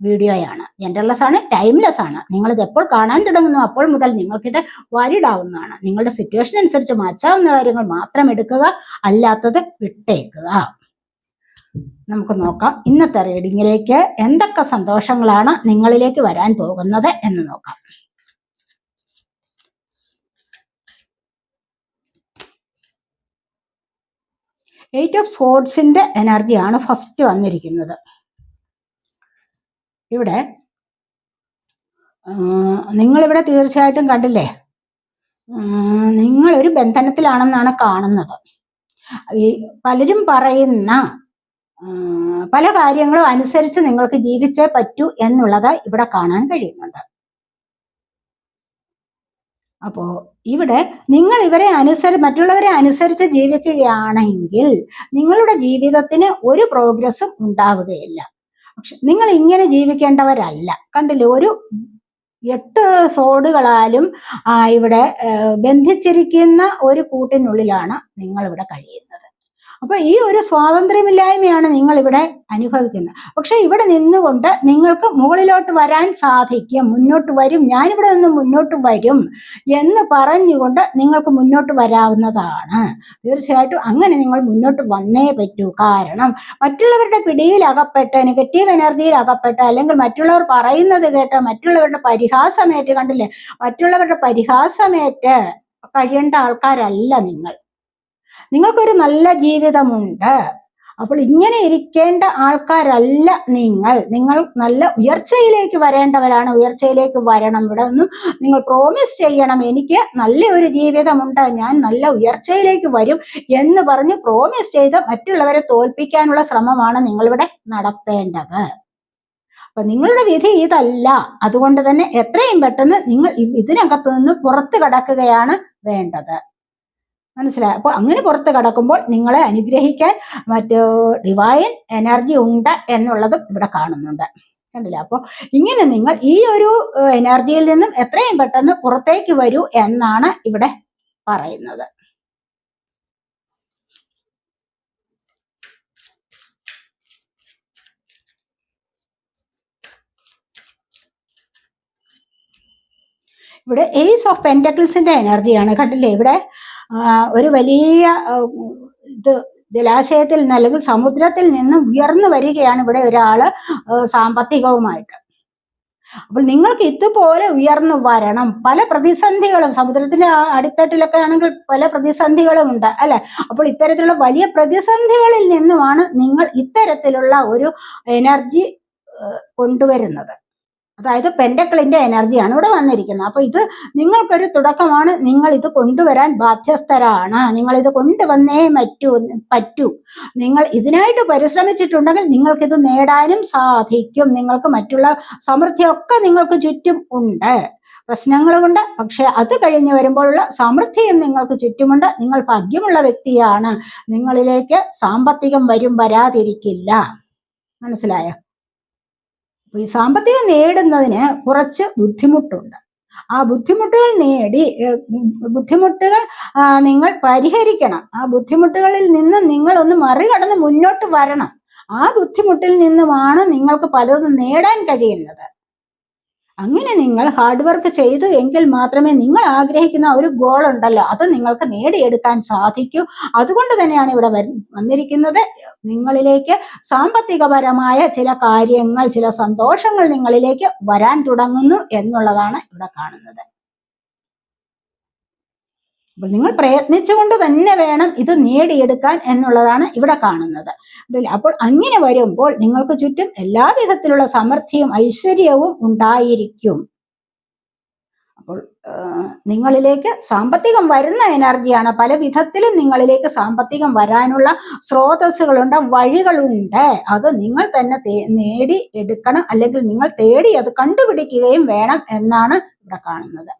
വീഡിയോയാണ്. ജെൻഡർലെസ് ആണ് ടൈംലെസ് ആണ് നിങ്ങളിത് എപ്പോൾ കാണാൻ തുടങ്ങുന്നു അപ്പോൾ മുതൽ നിങ്ങൾക്കിത് വാലിഡ് ആവുന്നതാണ് നിങ്ങളുടെ സിറ്റുവേഷൻ അനുസരിച്ച് മാറ്റാവുന്ന കാര്യങ്ങൾ മാത്രം എടുക്കുക അല്ലാത്തത് വിട്ടേക്കുക. നമുക്ക് നോക്കാം. ഇന്നത്തെ റീഡിങ്ങിലേക്ക് എന്തൊക്കെ സന്തോഷങ്ങളാണ് നിങ്ങളിലേക്ക് വരാൻ പോകുന്നത് എന്ന് നോക്കാം. എയ്റ്റ് ഓഫ് സോഡ്സിന്റെ എനർജിയാണ് ഫസ്റ്റ് വന്നിരിക്കുന്നത്. ഇവിടെ നിങ്ങളിവിടെ തീർച്ചയായിട്ടും കണ്ടില്ലേ? നിങ്ങളൊരു ബന്ധനത്തിലാണെന്നാണ് കാണുന്നത്. ഈ പലരും പറയുന്ന പല കാര്യങ്ങളും അനുസരിച്ച് നിങ്ങൾക്ക് ജീവിച്ചേ പറ്റൂ എന്നുള്ളത് ഇവിടെ കാണാൻ കഴിയുന്നുണ്ട്. അപ്പോ ഇവിടെ നിങ്ങൾ ഇവരെ അനുസരി മറ്റുള്ളവരെ അനുസരിച്ച് ജീവിക്കുകയാണെങ്കിൽ നിങ്ങളുടെ ജീവിതത്തിന് ഒരു പ്രോഗ്രസ്സും ഉണ്ടാവുകയില്ല. പക്ഷെ നിങ്ങൾ ഇങ്ങനെ ജീവിക്കേണ്ടവരല്ല. കണ്ടില്ലേ? ഒരു എട്ട് സോഡുകളാലും ഇവിടെ ബന്ധിച്ചിരിക്കുന്ന ഒരു കൂട്ടിനുള്ളിലാണ് നിങ്ങൾ ഇവിടെ കഴിയുന്നത്. അപ്പൊ ഈ ഒരു സ്വാതന്ത്ര്യമില്ലായ്മയാണ് നിങ്ങൾ ഇവിടെ അനുഭവിക്കുന്നത്. പക്ഷെ ഇവിടെ നിന്നുകൊണ്ട് നിങ്ങൾക്ക് മുകളിലോട്ട് വരാൻ സാധിക്കും. മുന്നോട്ട് വരും. ഞാനിവിടെ നിന്ന് മുന്നോട്ട് വരും എന്ന് പറഞ്ഞുകൊണ്ട് നിങ്ങൾക്ക് മുന്നോട്ട് വരാവുന്നതാണ്. തീർച്ചയായിട്ടും അങ്ങനെ നിങ്ങൾ മുന്നോട്ട് വന്നേ പറ്റൂ. കാരണം മറ്റുള്ളവരുടെ പിടിയിൽ അകപ്പെട്ട് നെഗറ്റീവ് എനർജിയിൽ അകപ്പെട്ട് അല്ലെങ്കിൽ മറ്റുള്ളവർ പറയുന്നത് കേട്ട് മറ്റുള്ളവരുടെ പരിഹാസമേറ്റ് കണ്ടില്ലേ? മറ്റുള്ളവരുടെ പരിഹാസമേറ്റ് കഴിയേണ്ട ആൾക്കാരല്ല നിങ്ങൾ. നിങ്ങൾക്കൊരു നല്ല ജീവിതമുണ്ട്. അപ്പോൾ ഇങ്ങനെ ഇരിക്കേണ്ട ആൾക്കാരല്ല നിങ്ങൾ. നിങ്ങൾ നല്ല ഉയർച്ചയിലേക്ക് വരേണ്ടവരാണ്. ഉയർച്ചയിലേക്ക് വരണം. ഇവിടെ ഒന്നും നിങ്ങൾ പ്രോമിസ് ചെയ്യണം. എനിക്ക് നല്ല ഒരു ജീവിതമുണ്ട്. ഞാൻ നല്ല ഉയർച്ചയിലേക്ക് വരും എന്ന് പറഞ്ഞ് പ്രോമിസ് ചെയ്ത് മറ്റുള്ളവരെ തോൽപ്പിക്കാനുള്ള ശ്രമമാണ് നിങ്ങളിവിടെ നടത്തേണ്ടത്. അപ്പൊ നിങ്ങളുടെ വിധി ഇതല്ല. അതുകൊണ്ട് തന്നെ എത്രയും പെട്ടെന്ന് നിങ്ങൾ ഇതിനകത്തു നിന്ന് പുറത്തു കടക്കുകയാണ് വേണ്ടത്. മനസ്സിലായി? അപ്പോൾ അങ്ങനെ പുറത്ത് കടക്കുമ്പോൾ നിങ്ങളെ അനുഗ്രഹിക്കാൻ മറ്റു ഡിവൈൻ എനർജി ഉണ്ട് എന്നുള്ളതും ഇവിടെ കാണുന്നുണ്ട്. കണ്ടില്ല? അപ്പോൾ ഇങ്ങനെ നിങ്ങൾ ഈ ഒരു എനർജിയിൽ നിന്നും എത്രയും പെട്ടെന്ന് പുറത്തേക്ക് വരൂ എന്നാണ് ഇവിടെ പറയുന്നത്. ഇവിടെ എയ്സ് ഓഫ് പെന്റക്കിൾസിന്റെ എനർജിയാണ് കണ്ടില്ലേ? ഇവിടെ ഒരു വലിയ ഇത് ജലാശയത്തിൽ നിന്ന് അല്ലെങ്കിൽ സമുദ്രത്തിൽ നിന്നും ഉയർന്നു വരികയാണ് ഇവിടെ ഒരാൾ സാമ്പത്തികവുമായിട്ട്. അപ്പോൾ നിങ്ങൾക്ക് ഇതുപോലെ ഉയർന്നു വരണം. പല പ്രതിസന്ധികളും സമുദ്രത്തിന്റെ അടിത്തട്ടിലൊക്കെ ആണെങ്കിൽ പല പ്രതിസന്ധികളും ഉണ്ട് അല്ലെ? അപ്പോൾ ഇത്തരത്തിലുള്ള വലിയ പ്രതിസന്ധികളിൽ നിന്നുമാണ് നിങ്ങൾ ഇത്തരത്തിലുള്ള ഒരു എനർജി കൊണ്ടുവരുന്നത്. അതായത് പെൻഡക്കിളിന്റെ എനർജിയാണ് ഇവിടെ വന്നിരിക്കുന്നത്. അപ്പൊ ഇത് നിങ്ങൾക്കൊരു തുടക്കമാണ്. നിങ്ങൾ ഇത് കൊണ്ടുവരാൻ ബാധ്യസ്ഥരാണ്. നിങ്ങൾ ഇത് കൊണ്ടുവന്നേ പറ്റൂ പറ്റൂ. നിങ്ങൾ ഇതിനായിട്ട് പരിശ്രമിച്ചിട്ടുണ്ടെങ്കിൽ നിങ്ങൾക്കിത് നേടാനും സാധിക്കും. നിങ്ങൾക്ക് മറ്റുള്ള സമൃദ്ധിയൊക്കെ നിങ്ങൾക്ക് ചുറ്റും ഉണ്ട്. പ്രശ്നങ്ങളുമുണ്ട് പക്ഷെ അത് കഴിഞ്ഞ് വരുമ്പോഴുള്ള സമൃദ്ധിയും നിങ്ങൾക്ക് ചുറ്റുമുണ്ട്. നിങ്ങൾ ഭാഗ്യമുള്ള വ്യക്തിയാണ്. നിങ്ങളിലേക്ക് സാമ്പത്തികം വരും വരാതിരിക്കില്ല. മനസ്സിലായോ? ഈ സാമ്പത്തികം നേടുന്നതിന് കുറച്ച് ബുദ്ധിമുട്ടുണ്ട്. ആ ബുദ്ധിമുട്ടുകൾ നേടി ബുദ്ധിമുട്ടുകൾ നിങ്ങൾ പരിഹരിക്കണം. ആ ബുദ്ധിമുട്ടുകളിൽ നിന്ന് നിങ്ങൾ ഒന്ന് മറികടന്ന് മുന്നോട്ട് വരണം. ആ ബുദ്ധിമുട്ടിൽ നിന്നുമാണ് നിങ്ങൾക്ക് പലതും നേടാൻ കഴിയുന്നത്. അങ്ങനെ നിങ്ങൾ ഹാർഡ് വർക്ക് ചെയ്തു എങ്കിൽ മാത്രമേ നിങ്ങൾ ആഗ്രഹിക്കുന്ന ഒരു ഗോൾ ഉണ്ടല്ലോ. അത് നിങ്ങൾക്ക് നേടിയെടുക്കാൻ സാധിക്കൂ. അതുകൊണ്ട് തന്നെയാണ് ഇവിടെ വന്നിരിക്കുന്നത്. നിങ്ങളിലേക്ക് സാമ്പത്തികപരമായ ചില കാര്യങ്ങൾ ചില സന്തോഷങ്ങൾ നിങ്ങളിലേക്ക് വരാൻ തുടങ്ങുന്നു എന്നുള്ളതാണ് ഇവിടെ കാണുന്നത്. അപ്പോൾ നിങ്ങൾ പ്രയത്നിച്ചുകൊണ്ട് തന്നെ വേണം ഇത് നേടിയെടുക്കാൻ എന്നുള്ളതാണ് ഇവിടെ കാണുന്നത്. അപ്പോൾ അങ്ങനെ വരുമ്പോൾ നിങ്ങൾക്ക് ചുറ്റും എല്ലാ വിധത്തിലുള്ള സമൃദ്ധിയും ഐശ്വര്യവും ഉണ്ടായിരിക്കും. അപ്പോൾ നിങ്ങളിലേക്ക് സാമ്പത്തികം വരുന്ന എനർജിയാണ്. പല വിധത്തിലും നിങ്ങളിലേക്ക് സാമ്പത്തികം വരാനുള്ള സ്രോതസ്സുകളുണ്ട് വഴികളുണ്ട്. അത് നിങ്ങൾ തന്നെ നേടി എടുക്കണം അല്ലെങ്കിൽ നിങ്ങൾ തേടി അത് കണ്ടുപിടിക്കുകയും വേണം എന്നാണ് ഇവിടെ കാണുന്നത്.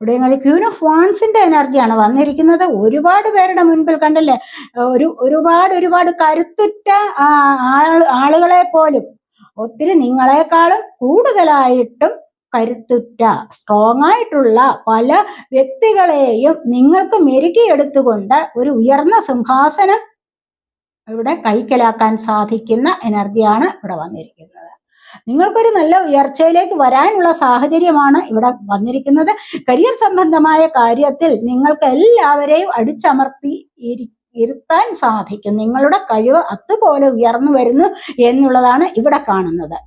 ഇവിടെ നിങ്ങൾ ക്യൂൻ ഓഫ് വാൻസിന്റെ എനർജിയാണ് വന്നിരിക്കുന്നത്. ഒരുപാട് പേരുടെ മുൻപിൽ കണ്ടല്ലേ? ഒരു ഒരുപാട് ഒരുപാട് കരുത്തുറ്റ ആളുകളെ പോലും ഒത്തിരി നിങ്ങളെക്കാളും കൂടുതലായിട്ടും കരുത്തുറ്റ സ്ട്രോങ് ആയിട്ടുള്ള പല വ്യക്തികളെയും നിങ്ങൾക്ക് മെരുകിയെടുത്തുകൊണ്ട് ഒരു ഉയർന്ന സിംഹാസനം ഇവിടെ കൈക്കലാക്കാൻ സാധിക്കുന്ന എനർജിയാണ് ഇവിടെ വന്നിരിക്കുന്നത്. നിങ്ങൾക്കൊരു നല്ല ഉയർച്ചയിലേക്ക് വരാനുള്ള സാഹചര്യമാണ് ഇവിടെ വന്നിരിക്കുന്നത്. കരിയർ സംബന്ധമായ കാര്യത്തിൽ നിങ്ങൾക്ക് എല്ലാവരെയും അടിച്ചമർത്തി ഇരുത്താൻ സാധിക്കും. നിങ്ങളുടെ കഴിവ് അതുപോലെ ഉയർന്നു വരുന്നു എന്നുള്ളതാണ് ഇവിടെ കാണുന്നത്.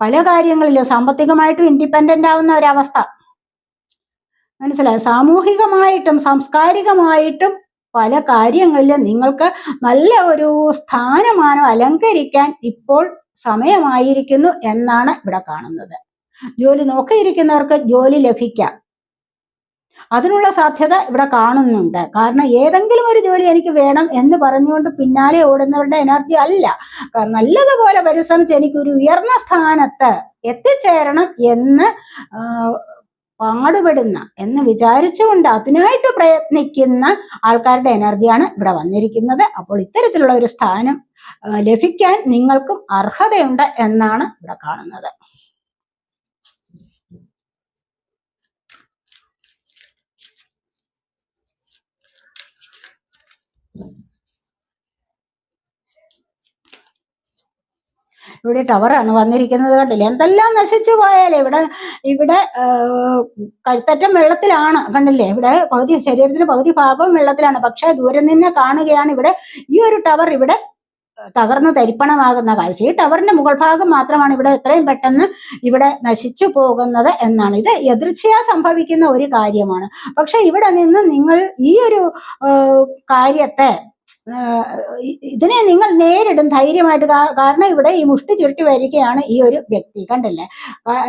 പല കാര്യങ്ങളിലും സാമ്പത്തികമായിട്ടും ഇൻഡിപെൻഡന്റ് ആവുന്ന ഒരവസ്ഥ. മനസ്സിലായി? സാമൂഹികമായിട്ടും സാംസ്കാരികമായിട്ടും പല കാര്യങ്ങളിലും നിങ്ങൾക്ക് നല്ല ഒരു സ്ഥാനമാനം അലങ്കരിക്കാൻ ഇപ്പോൾ സമയമായിരിക്കുന്നു എന്നാണ് ഇവിടെ കാണുന്നത്. ജോലി നോക്കിയിരിക്കുന്നവർക്ക് ജോലി ലഭിക്കാം. അതിനുള്ള സാധ്യത ഇവിടെ കാണുന്നുണ്ട്. കാരണം ഏതെങ്കിലും ഒരു ജോലി എനിക്ക് വേണം എന്ന് പറഞ്ഞുകൊണ്ട് പിന്നാലെ ഓടുന്നവരുടെ എനർജി അല്ല. നല്ലതുപോലെ പരിശ്രമിച്ച് എനിക്കൊരു ഉയർന്ന സ്ഥാനത്ത് എത്തിച്ചേരണം എന്ന് പാടുപെടുന്ന എന്ന് വിചാരിച്ചുകൊണ്ട് അതിനായിട്ട് പ്രയത്നിക്കുന്ന ആൾക്കാരുടെ എനർജിയാണ് ഇവിടെ വന്നിരിക്കുന്നത്. അപ്പോൾ ഇത്തരത്തിലുള്ള ഒരു സ്ഥാനം ലഭിക്കാൻ നിങ്ങൾക്കും അർഹതയുണ്ട് എന്നാണ് ഇവിടെ കാണുന്നത്. ഇവിടെ ടവറാണ് വന്നിരിക്കുന്നത് കണ്ടില്ലേ? എന്തെല്ലാം നശിച്ചു പോയാലേ ഇവിടെ ഇവിടെ കഴുത്തറ്റം വെള്ളത്തിലാണ് കണ്ടില്ലേ? ഇവിടെ പകുതി ശരീരത്തിന്റെ പകുതി ഭാഗവും വെള്ളത്തിലാണ്. പക്ഷേ ദൂരെ നിന്ന് കാണുകയാണ് ഇവിടെ ഈ ഒരു ടവർ ഇവിടെ തകർന്ന് തരിപ്പണമാകുന്ന കാഴ്ച. ഈ ടവറിന്റെ മുകൾ ഭാഗം മാത്രമാണ് ഇവിടെ എത്രയും പെട്ടെന്ന് ഇവിടെ നശിച്ചു പോകുന്നത് എന്നാണ്. ഇത് എതിർച്ചയാ സംഭവിക്കുന്ന ഒരു കാര്യമാണ്. പക്ഷെ ഇവിടെ നിന്ന് നിങ്ങൾ ഈ ഒരു കാര്യത്തെ ഇതിനെ നിങ്ങൾ നേരിടും ധൈര്യമായിട്ട്. കാരണം ഇവിടെ ഈ മുഷ്ടി ചുരുട്ടി വരികയാണ് ഈ ഒരു വ്യക്തി. കണ്ടില്ലേ?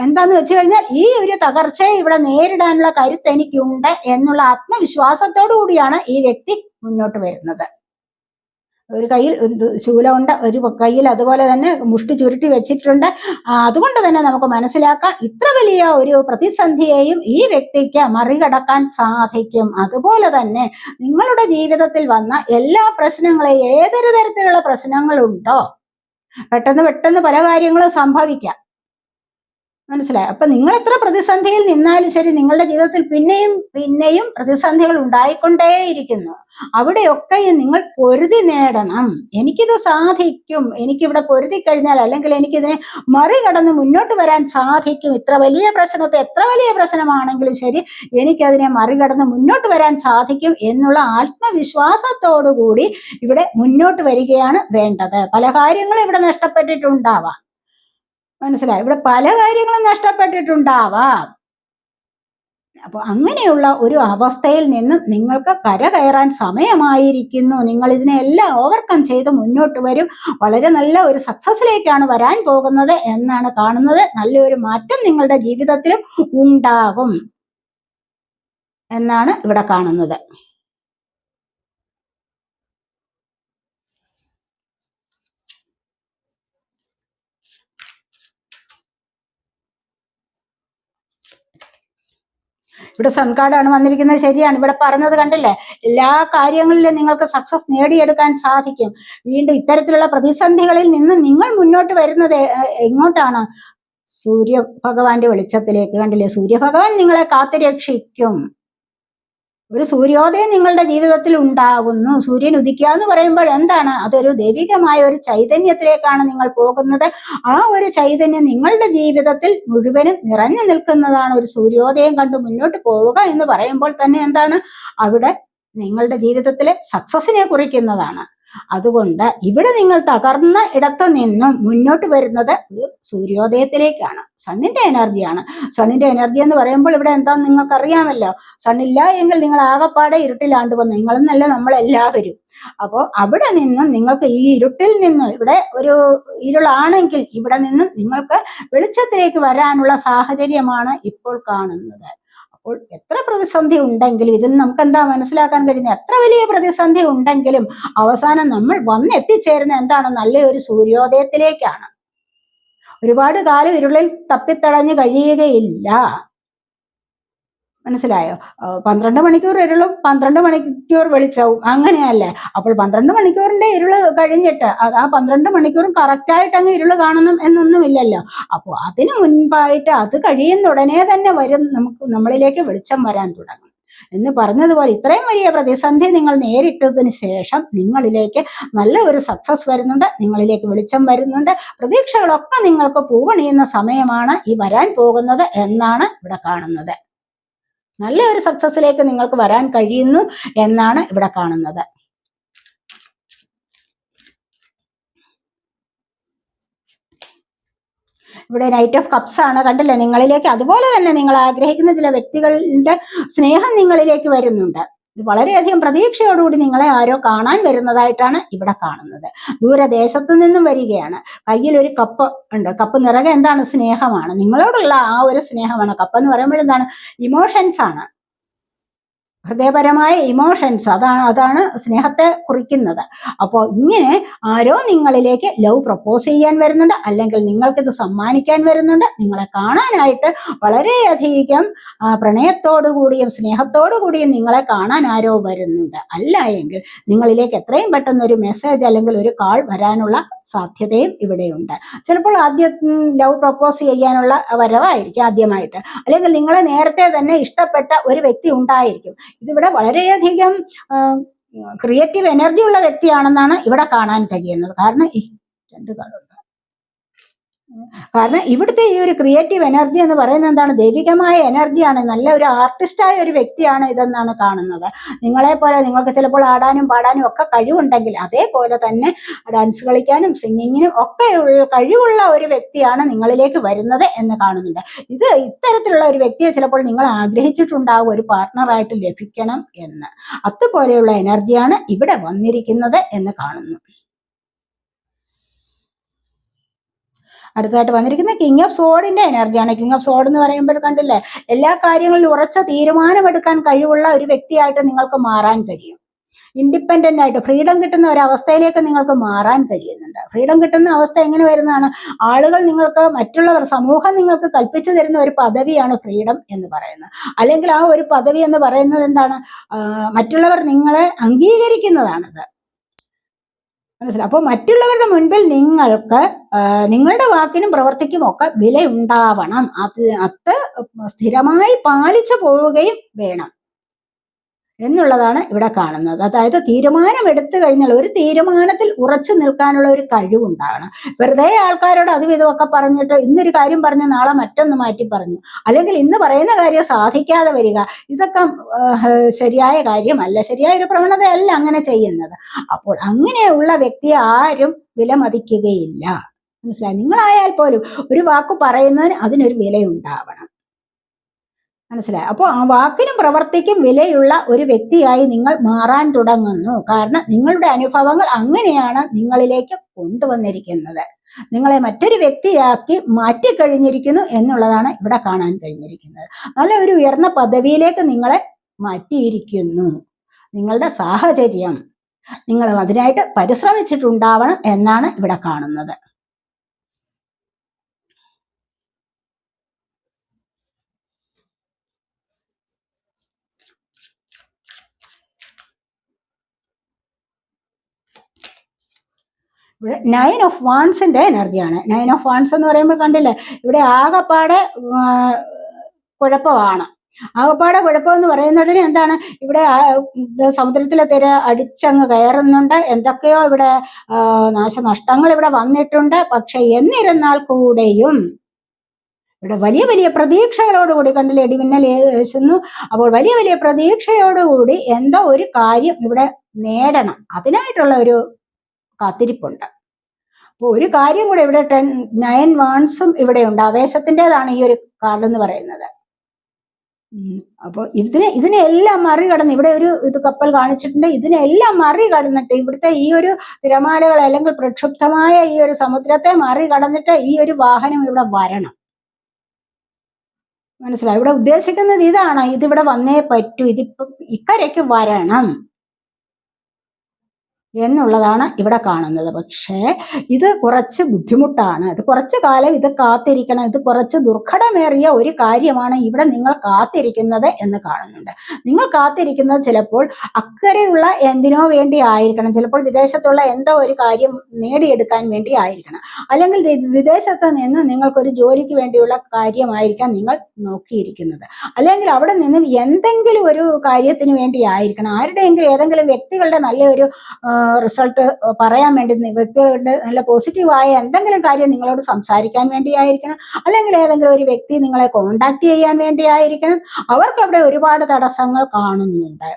എന്താന്ന് വെച്ച് കഴിഞ്ഞാൽ ഈ ഒരു തകർച്ചയെ ഇവിടെ നേരിടാനുള്ള കരുത്ത് എനിക്കുണ്ട് എന്നുള്ള ആത്മവിശ്വാസത്തോടു കൂടിയാണ് ഈ വ്യക്തി മുന്നോട്ട് വരുന്നത്. ഒരു കയ്യിൽ ശൂലമുണ്ട് ഒരു കയ്യിൽ അതുപോലെ തന്നെ മുഷ്ടി ചുരുട്ടി വെച്ചിട്ടുണ്ട്. അതുകൊണ്ട് തന്നെ നമുക്ക് മനസ്സിലാക്കാം ഇത്ര വലിയ ഒരു പ്രതിസന്ധിയെയും ഈ വ്യക്തിക്ക് മറികടക്കാൻ സാധിക്കും. അതുപോലെ തന്നെ നിങ്ങളുടെ ജീവിതത്തിൽ വന്ന എല്ലാ പ്രശ്നങ്ങളെയും ഏതൊരു തരത്തിലുള്ള പ്രശ്നങ്ങളുണ്ടോ? പെട്ടെന്ന് പെട്ടെന്ന് പല കാര്യങ്ങളും സംഭവിക്കാം. മനസ്സിലായി. അപ്പൊ നിങ്ങൾ എത്ര പ്രതിസന്ധിയിൽ നിന്നാലും ശരി നിങ്ങളുടെ ജീവിതത്തിൽ പിന്നെയും പിന്നെയും പ്രതിസന്ധികൾ ഉണ്ടായിക്കൊണ്ടേയിരിക്കുന്നു. അവിടെയൊക്കെ നിങ്ങൾ പൊരുതി നേടണം. എനിക്കിത് സാധിക്കും. എനിക്കിവിടെ പൊരുതി കഴിഞ്ഞാൽ അല്ലെങ്കിൽ എനിക്കിതിനെ മറികടന്ന് മുന്നോട്ട് വരാൻ സാധിക്കും. ഇത്ര വലിയ പ്രശ്നത്തെ എത്ര വലിയ പ്രശ്നമാണെങ്കിലും ശരി എനിക്കതിനെ മറികടന്ന് മുന്നോട്ട് വരാൻ സാധിക്കും എന്നുള്ള ആത്മവിശ്വാസത്തോടു കൂടി ഇവിടെ മുന്നോട്ട് വരികയാണ് വേണ്ടത്. പല കാര്യങ്ങളും ഇവിടെ നഷ്ടപ്പെട്ടിട്ടുണ്ടാവാം. മനസ്സിലായി. ഇവിടെ പല കാര്യങ്ങളും നഷ്ടപ്പെട്ടിട്ടുണ്ടാവാം. അപ്പോൾ അങ്ങനെയുള്ള ഒരു അവസ്ഥയിൽ നിന്ന് നിങ്ങൾക്ക് കര കയറാൻ സമയമായിരിക്കുന്നു. നിങ്ങൾ ഇതിനെല്ലാം ഓവർകം ചെയ്ത് മുന്നോട്ട് വരും. വളരെ നല്ല ഒരു സക്സസിലേക്കാണ് വരാൻ പോകുന്നത് എന്നാണ് കാണുന്നത്. നല്ലൊരു മാറ്റം നിങ്ങളുടെ ജീവിതത്തിലും ഉണ്ടാകും എന്നാണ് ഇവിടെ കാണുന്നത്. ഇവിടെ സൺകാർഡാണ് വന്നിരിക്കുന്നത് ശരിയാണ്. ഇവിടെ പറഞ്ഞത് കണ്ടില്ലേ? എല്ലാ കാര്യങ്ങളിലും നിങ്ങൾക്ക് സക്സസ് നേടിയെടുക്കാൻ സാധിക്കും. വീണ്ടും ഇത്തരത്തിലുള്ള പ്രതിസന്ധികളിൽ നിന്ന് നിങ്ങൾ മുന്നോട്ട് വരുന്നത് എങ്ങോട്ടാണ്? സൂര്യ ഭഗവാന്റെ വെളിച്ചത്തിലേക്ക് കണ്ടില്ലേ? സൂര്യഭഗവാൻ നിങ്ങളെ കാത്തുരക്ഷിക്കും. ഒരു സൂര്യോദയം നിങ്ങളുടെ ജീവിതത്തിൽ ഉണ്ടാകുന്നു. സൂര്യൻ ഉദിക്കുക എന്ന് പറയുമ്പോൾ എന്താണ്? അതൊരു ദൈവികമായ ഒരു ചൈതന്യത്തിലേക്കാണ് നിങ്ങൾ പോകുന്നത്. ആ ഒരു ചൈതന്യം നിങ്ങളുടെ ജീവിതത്തിൽ മുഴുവനും നിറഞ്ഞു നിൽക്കുന്നതാണ് ഒരു സൂര്യോദയം കണ്ട് മുന്നോട്ട് പോവുക എന്ന് പറയുമ്പോൾ തന്നെ എന്താണ്? അവിടെ നിങ്ങളുടെ ജീവിതത്തിലെ സക്സസിനെ കുറിക്കുന്നതാണ്. അതുകൊണ്ട് ഇവിടെ നിങ്ങൾ തകർന്ന ഇടത്തു നിന്നും മുന്നോട്ട് വരുന്നത് ഒരു സൂര്യോദയത്തിലേക്കാണ്. സണ്ണിന്റെ എനർജിയാണ് സണ്ണിന്റെ എനർജി എന്ന് പറയുമ്പോൾ ഇവിടെ എന്താന്ന് നിങ്ങൾക്ക് അറിയാമല്ലോ സണ്ണില്ല എങ്കിൽ നിങ്ങൾ ആകപ്പാടെ ഇരുട്ടിലാണ്ട് വന്നു. നിങ്ങളെന്നല്ല നമ്മളെല്ലാവരും. അപ്പോൾ അവിടെ നിന്നും നിങ്ങൾക്ക് ഈ ഇരുട്ടിൽ നിന്നും ഇവിടെ ഒരു ഇരുളാണെങ്കിൽ ഇവിടെ നിന്നും നിങ്ങൾക്ക് വെളിച്ചത്തിലേക്ക് വരാനുള്ള സാഹചര്യമാണ് ഇപ്പോൾ കാണുന്നത്. അപ്പോൾ എത്ര പ്രതിസന്ധി ഉണ്ടെങ്കിലും ഇതിൽ നമുക്ക് എന്താ മനസ്സിലാക്കാൻ കഴിയുന്നത്? എത്ര വലിയ പ്രതിസന്ധി ഉണ്ടെങ്കിലും അവസാനം നമ്മൾ വന്നെത്തിച്ചേരുന്ന എന്താണ്? നല്ലൊരു സൂര്യോദയത്തിലേക്കാണ്. ഒരുപാട് കാലം ഇരുളിൽ തപ്പിത്തടഞ്ഞു കഴിയുകയില്ല. മനസ്സിലായോ? പന്ത്രണ്ട് മണിക്കൂർ ഇരുളും പന്ത്രണ്ട് മണിക്കൂർ വെളിച്ചവും. അങ്ങനെയല്ലേ? അപ്പോൾ പന്ത്രണ്ട് മണിക്കൂറിന്റെ ഇരുൾ കഴിഞ്ഞിട്ട് അത് ആ പന്ത്രണ്ട് മണിക്കൂറും കറക്റ്റായിട്ട് അങ്ങ് ഇരുൾ കാണണം എന്നൊന്നുമില്ലല്ലോ. അപ്പോൾ അതിന് മുൻപായിട്ട് അത് കഴിയുന്ന ഉടനെ തന്നെ വരും നമുക്ക് നമ്മളിലേക്ക് വെളിച്ചം വരാൻ തുടങ്ങും. എന്ന് പറഞ്ഞതുപോലെ ഇത്രയും വലിയ പ്രതിസന്ധി നിങ്ങൾ നേരിട്ടതിന് ശേഷം നിങ്ങളിലേക്ക് നല്ല ഒരു സക്സസ് വരുന്നുണ്ട് നിങ്ങളിലേക്ക് വെളിച്ചം വരുന്നുണ്ട്. പ്രതീക്ഷകളൊക്കെ നിങ്ങൾക്ക് പൂവണിയുന്ന സമയമാണ് ഈ വരാൻ പോകുന്നത് എന്നാണ് ഇവിടെ കാണുന്നത്. നല്ല ഒരു സക്സസിലേക്ക് നിങ്ങൾക്ക് വരാൻ കഴിയുന്നു എന്നാണ് ഇവിടെ കാണുന്നത്. ഇവിടെ നൈറ്റ് ഓഫ് കപ്സ് ആണ് കണ്ടില്ലേ? നിങ്ങളിലേക്ക് അതുപോലെ തന്നെ നിങ്ങൾ ആഗ്രഹിക്കുന്ന ചില വ്യക്തികളുടെ സ്നേഹം നിങ്ങളിലേക്ക് വരുന്നുണ്ട്. ഇത് വളരെയധികം പ്രതീക്ഷയോടുകൂടി നിങ്ങളെ ആരോ കാണാൻ വരുന്നതായിട്ടാണ് ഇവിടെ കാണുന്നത്. ദൂരദേശത്തു നിന്നും വരികയാണ്. കയ്യിൽ ഒരു കപ്പ് ഉണ്ട്. കപ്പ് നിറകെ എന്താണ് സ്നേഹമാണ്? നിങ്ങളോടുള്ള ആ ഒരു സ്നേഹമാണ്. കപ്പ് എന്ന് പറയുമ്പോഴെന്താണ്? ഇമോഷൻസ് ആണ്. ഹൃദയപരമായ ഇമോഷൻസ് അതാണ് അതാണ് സ്നേഹത്തെ കുറിക്കുന്നത്. അപ്പോൾ ഇങ്ങനെ ആരോ നിങ്ങളിലേക്ക് ലവ് പ്രപ്പോസ് ചെയ്യാൻ വരുന്നുണ്ട് അല്ലെങ്കിൽ നിങ്ങൾക്കിത് സമ്മാനിക്കാൻ വരുന്നുണ്ട് നിങ്ങളെ കാണാനായിട്ട് വളരെയധികം പ്രണയത്തോടുകൂടിയും പ്രണയത്തോടു കൂടിയും സ്നേഹത്തോടു കൂടിയും നിങ്ങളെ കാണാൻ ആരോ വരുന്നുണ്ട്. അല്ല എങ്കിൽ നിങ്ങളിലേക്ക് എത്രയും പെട്ടെന്ന് ഒരു മെസ്സേജ് അല്ലെങ്കിൽ ഒരു കാൾ വരാനുള്ള സാധ്യതയും ഇവിടെയുണ്ട്. ചിലപ്പോൾ ആദ്യം ലവ് പ്രപ്പോസ് ചെയ്യാനുള്ള വരവായിരിക്കും ആദ്യമായിട്ട്. അല്ലെങ്കിൽ നിങ്ങളെ നേരത്തെ തന്നെ ഇഷ്ടപ്പെട്ട ഒരു വ്യക്തി ഉണ്ടായിരിക്കും. ഇതിവിടെ വളരെയധികം ക്രിയേറ്റീവ് എനർജി ഉള്ള വ്യക്തിയാണെന്നാണ് ഇവിടെ കാണാൻ കഴിയുന്നത്. കാരണം രണ്ട് കാർഡുണ്ട് കാരണം ഇവിടുത്തെ ഈ ഒരു ക്രിയേറ്റീവ് എനർജി എന്ന് പറയുന്നത് എന്താണ്? ദൈവികമായ എനർജിയാണ് നല്ല ഒരു ആർട്ടിസ്റ്റായ ഒരു വ്യക്തിയാണ് ഇതെന്നാണ് കാണുന്നത്. നിങ്ങളെ പോലെ നിങ്ങൾക്ക് ചിലപ്പോൾ ആടാനും പാടാനും ഒക്കെ കഴിവുണ്ടെങ്കിൽ അതേപോലെ തന്നെ ഡാൻസ് കളിക്കാനും സിംഗിങ്ങിനും ഒക്കെ കഴിവുള്ള ഒരു വ്യക്തിയാണ് നിങ്ങളിലേക്ക് വരുന്നത് എന്ന് കാണുന്നുണ്ട്. ഇത് ഇത്തരത്തിലുള്ള ഒരു വ്യക്തിയെ ചിലപ്പോൾ നിങ്ങൾ ആഗ്രഹിച്ചിട്ടുണ്ടാകും ഒരു പാർട്ട്ണറായിട്ട് ലഭിക്കണം എന്ന്. അതുപോലെയുള്ള എനർജിയാണ് ഇവിടെ വന്നിരിക്കുന്നത് എന്ന് കാണുന്നു. അടുത്തായിട്ട് വന്നിരിക്കുന്ന കിങ് ഓഫ് സോഡിന്റെ എനർജിയാണ് കിങ് ഓഫ് സോഡ് എന്ന് പറയുമ്പോൾ കണ്ടില്ലേ എല്ലാ കാര്യങ്ങളിലും ഉറച്ച തീരുമാനമെടുക്കാൻ കഴിവുള്ള ഒരു വ്യക്തിയായിട്ട് നിങ്ങൾക്ക് മാറാൻ കഴിയും. ഇൻഡിപെൻഡന്റ് ആയിട്ട് ഫ്രീഡം കിട്ടുന്ന ഒരു അവസ്ഥയിലേക്ക് നിങ്ങൾക്ക് മാറാൻ കഴിയുന്നുണ്ട്. ഫ്രീഡം കിട്ടുന്ന അവസ്ഥ എങ്ങനെ വരുന്നതാണ്? ആളുകൾ നിങ്ങൾക്ക് മറ്റുള്ളവർ സമൂഹം നിങ്ങൾക്ക് കൽപ്പിച്ചു തരുന്ന ഒരു പദവിയാണ് ഫ്രീഡം എന്ന് പറയുന്നത്. അല്ലെങ്കിൽ ആ ഒരു പദവി എന്ന് പറയുന്നത് എന്താണ്? മറ്റുള്ളവർ നിങ്ങളെ അംഗീകരിക്കുന്നതാണത്. മനസ്സിലായി. അപ്പോൾ മറ്റുള്ളവരുടെ മുൻപിൽ നിങ്ങൾക്ക് നിങ്ങളുടെ വാക്കിനും പ്രവർത്തിക്കും ഒക്കെ വില ഉണ്ടാവണം അത് അത് സ്ഥിരമായി പാലിച്ചു പോവുകയും വേണം. എന്നുള്ളതാണ് ഇവിടെ കാണുന്നത്. അതായത് തീരുമാനം എടുത്തു കഴിഞ്ഞാൽ ഒരു തീരുമാനത്തിൽ ഉറച്ചു നിൽക്കാനുള്ള ഒരു കഴിവുണ്ടാകണം. വെറുതെ ആൾക്കാരോട് അതും ഇതുമൊക്കെ പറഞ്ഞിട്ട് ഇന്നൊരു കാര്യം പറഞ്ഞ് നാളെ മറ്റൊന്ന് മാറ്റി പറഞ്ഞു. അല്ലെങ്കിൽ ഇന്ന് പറയുന്ന കാര്യം സാധിക്കാതെ വരിക. ഇതൊക്കെ ശരിയായ കാര്യമല്ല. ശരിയായ ഒരു പ്രവണതയല്ല അങ്ങനെ ചെയ്യുന്നത്. അപ്പോൾ അങ്ങനെയുള്ള വ്യക്തിയെ ആരും വിലമതിക്കുകയില്ല. മനസ്സിലായി? നിങ്ങളായാൽ പോലും ഒരു വാക്ക് പറയുന്നതിന് അതിനൊരു വിലയുണ്ടാവണം. മനസ്സിലായി? അപ്പോൾ ആ വാക്കിനും പ്രവർത്തിക്കും വിലയുള്ള ഒരു വ്യക്തിയായി നിങ്ങൾ മാറാൻ തുടങ്ങുന്നു. കാരണം നിങ്ങളുടെ അനുഭവങ്ങൾ അങ്ങനെയാണ് നിങ്ങളിലേക്ക് കൊണ്ടുവന്നിരിക്കുന്നത്. നിങ്ങളെ മറ്റൊരു വ്യക്തിയാക്കി മാറ്റിക്കഴിഞ്ഞിരിക്കുന്നു എന്നുള്ളതാണ് ഇവിടെ കാണാൻ കഴിഞ്ഞിരിക്കുന്നത്. നല്ല ഒരു ഉയർന്ന പദവിയിലേക്ക് നിങ്ങളെ മാറ്റിയിരിക്കുന്നു. നിങ്ങളുടെ സാഹചര്യം. നിങ്ങൾ അതിനായിട്ട് പരിശ്രമിച്ചിട്ടുണ്ടാവണം എന്നാണ് ഇവിടെ കാണുന്നത്. നയൻ ഓഫ് വാൺസിന്റെ എനർജിയാണ് നയൻ ഓഫ് വാൺസ് എന്ന് പറയുമ്പോൾ കണ്ടില്ലേ ഇവിടെ ആകപ്പാടെ കുഴപ്പമാണ്. ആകപ്പാടെ കുഴപ്പം എന്ന് പറയുന്നതിന് എന്താണ്? ഇവിടെ സമുദ്രത്തിലെ തിര അടിച്ചങ്ങ് കയറുന്നുണ്ട്. എന്തൊക്കെയോ ഇവിടെ നാശനഷ്ടങ്ങൾ ഇവിടെ വന്നിട്ടുണ്ട്. പക്ഷെ എന്നിരുന്നാൽ കൂടെയും ഇവിടെ വലിയ വലിയ പ്രതീക്ഷകളോടുകൂടി കണ്ടില്ലേ ഇടിമിന്നൽ ഏശുന്നു. അപ്പോൾ വലിയ വലിയ പ്രതീക്ഷയോടുകൂടി എന്തോ ഒരു കാര്യം ഇവിടെ നേടണം. അതിനായിട്ടുള്ള ഒരു കാത്തിരിപ്പുണ്ട്. അപ്പോൾ ഒരു കാര്യം കൂടെ ഇവിടെ ടെൻ നയൻ വേൺസും ഇവിടെ ഉണ്ട്. ആവേശത്തിന്റെതാണ് ഈ ഒരു കാർഡ് എന്ന് പറയുന്നത്. അപ്പോൾ ഇതിനെ ഇതിനെല്ലാം മറികടന്ന് ഇവിടെ ഒരു ഇത് കപ്പൽ കാണിച്ചിട്ടുണ്ട്. ഇതിനെല്ലാം മറികടന്നിട്ട് ഇവിടുത്തെ ഈ ഒരു തിരമാലകൾ അല്ലെങ്കിൽ പ്രക്ഷുബ്ധമായ ഈ ഒരു സമുദ്രത്തെ മറികടന്നിട്ട് ഈ ഒരു വാഹനം ഇവിടെ വരണം. മനസ്സിലായി? ഇവിടെ ഉദ്ദേശിക്കുന്നത് ഇതാണ്. ഇതിവിടെ വന്നേ പറ്റൂ. ഇതിപ്പം ഇക്കരയ്ക്ക് വരണം. എന്നുള്ളതാണ് ഇവിടെ കാണുന്നത്. പക്ഷേ ഇത് കുറച്ച് ബുദ്ധിമുട്ടാണ്. ഇത് കുറച്ച് കാലം ഇത് കാത്തിരിക്കണം. ഇത് കുറച്ച് ദുർഘടമേറിയ ഒരു കാര്യമാണ് ഇവിടെ നിങ്ങൾ കാത്തിരിക്കുന്നത് എന്ന് കാണുന്നുണ്ട്. നിങ്ങൾ കാത്തിരിക്കുന്നത് ചിലപ്പോൾ അക്കരെയുള്ള എന്തിനോ വേണ്ടി ആയിരിക്കണം. ചിലപ്പോൾ വിദേശത്തുള്ള എന്തോ ഒരു കാര്യം നേടിയെടുക്കാൻ വേണ്ടി ആയിരിക്കണം. അല്ലെങ്കിൽ വിദേശത്ത് നിന്ന് നിങ്ങൾക്കൊരു ജോലിക്ക് വേണ്ടിയുള്ള കാര്യമായിരിക്കാം നിങ്ങൾ നോക്കിയിരിക്കുന്നത്. അല്ലെങ്കിൽ അവിടെ നിന്നും എന്തെങ്കിലും ഒരു കാര്യത്തിന് വേണ്ടി ആയിരിക്കണം. ആരുടെയെങ്കിലും ഏതെങ്കിലും വ്യക്തികളുടെ നല്ലൊരു റിസൾട്ട് പറയാൻ വേണ്ടി വ്യക്തികളുടെ നല്ല പോസിറ്റീവായ എന്തെങ്കിലും കാര്യം നിങ്ങളോട് സംസാരിക്കാൻ വേണ്ടിയായിരിക്കണം. അല്ലെങ്കിൽ ഏതെങ്കിലും ഒരു വ്യക്തി നിങ്ങളെ കോണ്ടാക്ട് ചെയ്യാൻ വേണ്ടിയായിരിക്കണം. അവർക്ക് അവിടെ ഒരുപാട് തടസ്സങ്ങൾ കാണുന്നുണ്ട്.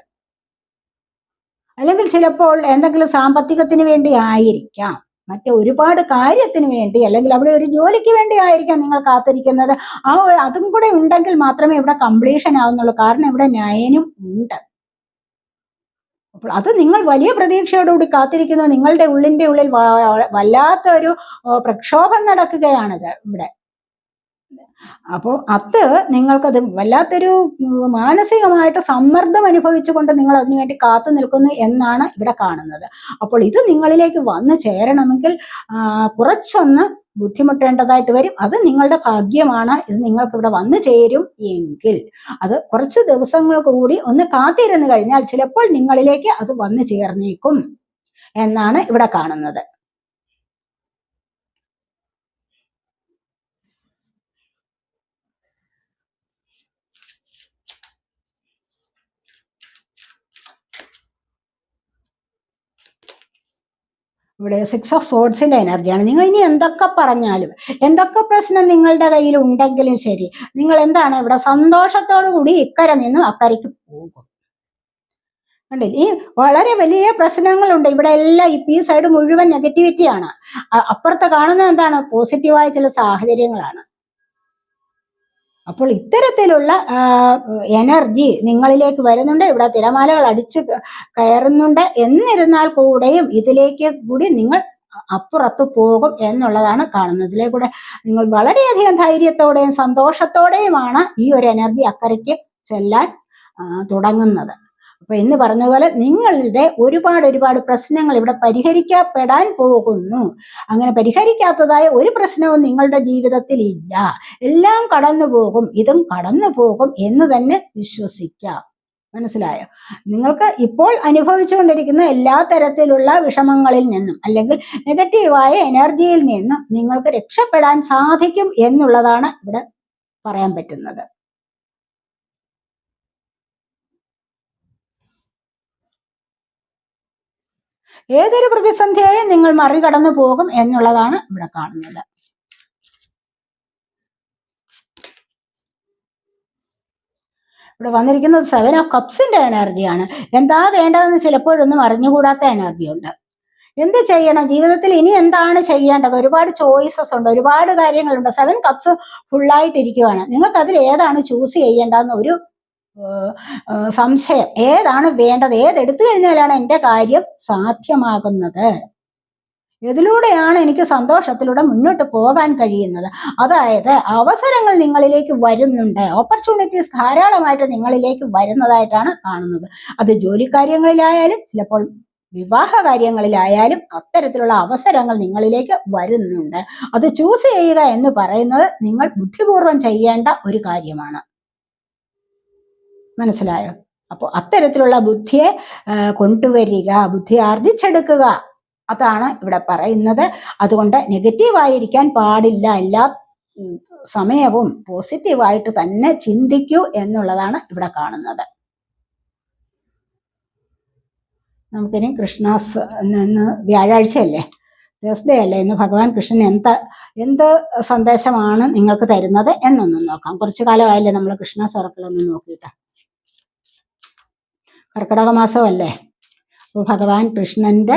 അല്ലെങ്കിൽ ചിലപ്പോൾ എന്തെങ്കിലും സാമ്പത്തികത്തിന് വേണ്ടി ആയിരിക്കാം. മറ്റേ ഒരുപാട് കാര്യത്തിന് വേണ്ടി അല്ലെങ്കിൽ അവിടെ ഒരു ജോലിക്ക് വേണ്ടി ആയിരിക്കാം നിങ്ങൾ കാത്തിരിക്കുന്നത്. ആ അതും കൂടെ ഉണ്ടെങ്കിൽ മാത്രമേ ഇവിടെ കംപ്ലീഷൻ ആവുന്നുള്ളൂ. കാരണം ഇവിടെ നയനും ഉണ്ട്. അത് നിങ്ങൾ വലിയ പ്രതീക്ഷയോടുകൂടി കാത്തിരിക്കുന്ന. നിങ്ങളുടെ ഉള്ളിന്റെ ഉള്ളിൽ വല്ലാത്ത ഒരു പ്രക്ഷോഭം നടക്കുകയാണിത് ഇവിടെ. അപ്പോൾ അത് നിങ്ങൾക്കത് വല്ലാത്തൊരു മാനസികമായിട്ട് സമ്മർദ്ദം അനുഭവിച്ചുകൊണ്ട് നിങ്ങൾ അതിനുവേണ്ടി കാത്തു നിൽക്കുന്നു എന്നാണ് ഇവിടെ കാണുന്നത്. അപ്പോൾ ഇത് നിങ്ങളിലേക്ക് വന്നു ചേരണമെങ്കിൽ കുറച്ചൊന്ന് ബുദ്ധിമുട്ടേണ്ടതായിട്ട് വരും. അത് നിങ്ങളുടെ ഭാഗ്യമാണ് ഇത് നിങ്ങൾക്ക് ഇവിടെ വന്നു ചേരും എങ്കിൽ. അത് കുറച്ച് ദിവസങ്ങൾ കൂടി ഒന്ന് കാത്തിരുന്ന് കഴിഞ്ഞാൽ ചിലപ്പോൾ നിങ്ങളിലേക്ക് അത് വന്നു ചേർന്നേക്കും എന്നാണ് ഇവിടെ കാണുന്നത്. ഇവിടെ സിക്സ് ഓഫ് സോഡ്സിന്റെ എനർജിയാണ് നിങ്ങൾ ഇനി എന്തൊക്കെ പറഞ്ഞാലും എന്തൊക്കെ പ്രശ്നം നിങ്ങളുടെ കയ്യിൽ ഉണ്ടെങ്കിലും ശരി നിങ്ങൾ എന്താണ് ഇവിടെ സന്തോഷത്തോടു കൂടി ഇക്കരെ നിന്ന് അക്കരയ്ക്ക് പോകും. കണ്ടില്ലേ? ഈ വളരെ വലിയ പ്രശ്നങ്ങളുണ്ട്. ഇവിടെ എല്ലാം ഈ പി സൈഡ് മുഴുവൻ നെഗറ്റിവിറ്റിയാണ് അപ്പുറത്ത് കാണുന്നത് എന്താണ്? പോസിറ്റീവായ ചില സാഹചര്യങ്ങളാണ്. അപ്പോൾ ഇത്തരത്തിലുള്ള എനർജി നിങ്ങളിലേക്ക് വരുന്നുണ്ട്. ഇവിടെ തിരമാലകൾ അടിച്ച് കയറുന്നുണ്ട്. എന്നിരുന്നാൽ കൂടെയും ഇതിലേക്ക് കൂടി നിങ്ങൾ അപ്പുറത്ത് പോകും എന്നുള്ളതാണ് കാണുന്നത്. ഇതിലേക്കൂടെ നിങ്ങൾ വളരെയധികം ധൈര്യത്തോടെയും സന്തോഷത്തോടെയുമാണ് ഈ ഒരു എനർജി അക്കരയ്ക്ക് ചെല്ലാൻ തുടങ്ങുന്നത്. അപ്പൊ പറഞ്ഞ പോലെ നിങ്ങളുടെ ഒരുപാട് ഒരുപാട് പ്രശ്നങ്ങൾ ഇവിടെ പരിഹരിക്കപ്പെടാൻ പോകുന്നു. അങ്ങനെ പരിഹരിക്കാത്തതായ ഒരു പ്രശ്നവും നിങ്ങളുടെ ജീവിതത്തിൽ ഇല്ല. എല്ലാം കടന്നു പോകും ഇതും കടന്നു പോകും എന്ന് തന്നെ വിശ്വസിക്കാം. മനസ്സിലായോ? നിങ്ങൾക്ക് ഇപ്പോൾ അനുഭവിച്ചുകൊണ്ടിരിക്കുന്ന എല്ലാ തരത്തിലുള്ള വിഷമങ്ങളിൽ നിന്നും അല്ലെങ്കിൽ നെഗറ്റീവായ എനർജിയിൽ നിന്നും നിങ്ങൾക്ക് രക്ഷപ്പെടാൻ സാധിക്കും എന്നുള്ളതാണ് ഇവിടെ പറയാൻ പറ്റുന്നത്. ഏതൊരു പ്രതിസന്ധിയെയും നിങ്ങൾ മറികടന്നു പോകും എന്നുള്ളതാണ് ഇവിടെ കാണുന്നത്. ഇവിടെ വന്നിരിക്കുന്നത് സെവൻ ഓഫ് കപ്സിന്റെ എനർജിയാണ് എന്താ വേണ്ടതെന്ന് ചിലപ്പോഴൊന്നും അറിഞ്ഞുകൂടാത്ത എനർജി ഉണ്ട്. എന്ത് ചെയ്യണം? ജീവിതത്തിൽ ഇനി എന്താണ് ചെയ്യേണ്ടത്? ഒരുപാട് ചോയ്സസ് ഉണ്ട് ഒരുപാട് കാര്യങ്ങളുണ്ട്. സെവൻ കപ്സ് ഫുള്ളായിട്ടിരിക്കുവാണ് നിങ്ങൾക്ക് അതിൽ ഏതാണ് ചൂസ് ചെയ്യേണ്ടതെന്ന് ഒരു സംശയം. ഏതാണ് വേണ്ടത്? ഏതെടുത്തു കഴിഞ്ഞാലാണ് എന്റെ കാര്യം സാധ്യമാകുന്നത്? ഇതിലൂടെയാണ് എനിക്ക് സന്തോഷത്തിലൂടെ മുന്നോട്ട് പോകാൻ കഴിയുന്നത്. അതായത് അവസരങ്ങൾ നിങ്ങളിലേക്ക് വരുന്നുണ്ട്. ഓപ്പർച്യൂണിറ്റീസ് ധാരാളമായിട്ട് നിങ്ങളിലേക്ക് വരുന്നതായിട്ടാണ് കാണുന്നത്. അത് ജോലി കാര്യങ്ങളിലായാലും ചിലപ്പോൾ വിവാഹ കാര്യങ്ങളിലായാലും അത്തരത്തിലുള്ള അവസരങ്ങൾ നിങ്ങളിലേക്ക് വരുന്നുണ്ട്. അത് ചൂസ് ചെയ്യുക എന്ന് പറയുന്നത് നിങ്ങൾ ബുദ്ധിപൂർവം ചെയ്യേണ്ട ഒരു കാര്യമാണ്. മനസ്സിലായോ? അപ്പോൾ അത്തരത്തിലുള്ള ബുദ്ധിയെ കൊണ്ടുവരിക ബുദ്ധി ആർജിച്ചെടുക്കുക. അതാണ് ഇവിടെ പറയുന്നത്. അതുകൊണ്ട് നെഗറ്റീവായിരിക്കാൻ പാടില്ല. എല്ലാ സമയവും പോസിറ്റീവായിട്ട് തന്നെ ചിന്തിക്കൂ എന്നുള്ളതാണ് ഇവിടെ കാണുന്നത്. നമുക്കിനി കൃഷ്ണാസ് ഇന്ന് വ്യാഴാഴ്ചയല്ലേ? തേഴ്സ്ഡേ അല്ലേ? ഇന്ന് ഭഗവാൻ കൃഷ്ണൻ എന്ത് എന്ത് സന്ദേശമാണ് നിങ്ങൾക്ക് തരുന്നത് എന്നൊന്ന് നോക്കാം. കുറച്ചു കാലമായല്ലേ നമ്മൾ കൃഷ്ണ സർക്കിളൊന്ന് നോക്കിയിട്ട്. കർക്കിടക മാസമല്ലേ? അപ്പോൾ ഭഗവാൻ കൃഷ്ണന്റെ